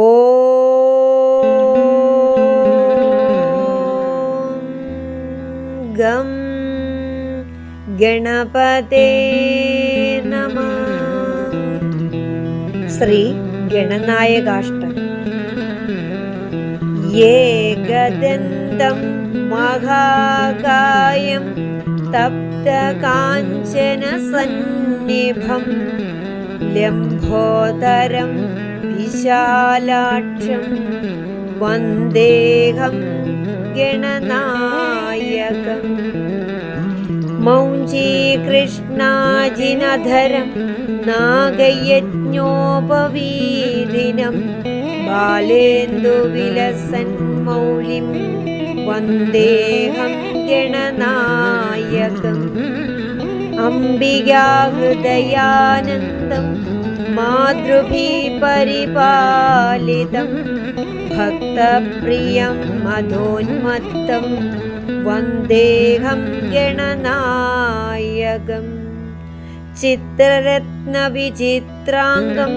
ओ गणपते नमः। श्री गणनायकाष्ट ये गदन्तं महाकायं तप्तकाञ्चनसन्निभं लम्भोदरम् വിശാലാക്ഷം വന്ദേഹം ഗണനായകം. മൗഞ്ചീകൃഷ്ണാജിനധരം നാഗയജ്ഞോപവീദിനം ബാലേന്ദുവിലസന്മൗലിം വന്ദേഹം ഗണനായകം. അംബികാഹൃദയാനന്ദം മാതൃഭീ പരിപാലിതം ഭക്തപ്രിയം മധോന്മത്തം വന്ദേഹം ഗണനായകം. चित्ररत्नविचित्राङ्गं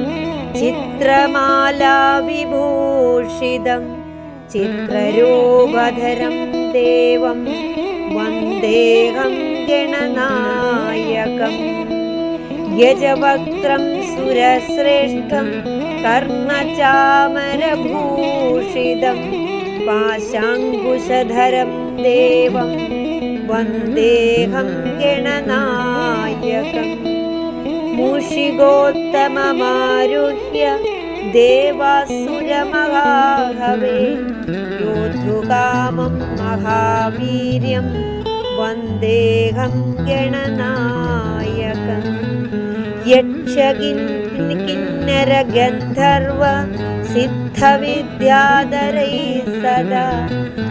चित्रमालाविभूषितं ചിത്രരൂപധരം ദേവം. വന്ദേഹം ഗണനായകം. यजवक्त्रं सुरश्रेष्ठं कर्णचामरभूषितं पाशाङ्कुशधरं देवं वन्देहं गणनायकम् मुषिगोत्तममारुह्य देवासुरमहाभवे योद्धुकामं महावीर्यं वन्देहं गणनायकम् യക്ഷകിന്നരഗന്ധർവ സിദ്ധവിദ്യാധരൈ സദാ.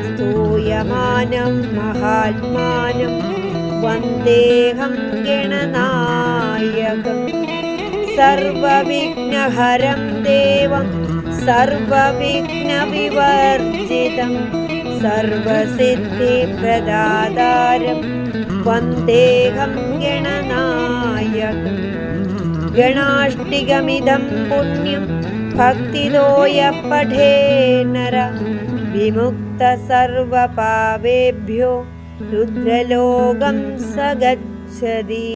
സ്തൂയമാനം മഹാത്മാനം വന്ദേഹം ഗണനായകം. സർവവിഘ്നഹരം ദേവം സർവവിഘ്നവിവർജിതം. സർവസിദ്ധിപ്രദാതാരം വന്ദേഹം ഗണനായകം गणाष्टिकमिदं पुण्यं भक्तिरोय पठे नर। विमुक्तसर्वपापेभ्यो रुद्रलोकं स गच्छति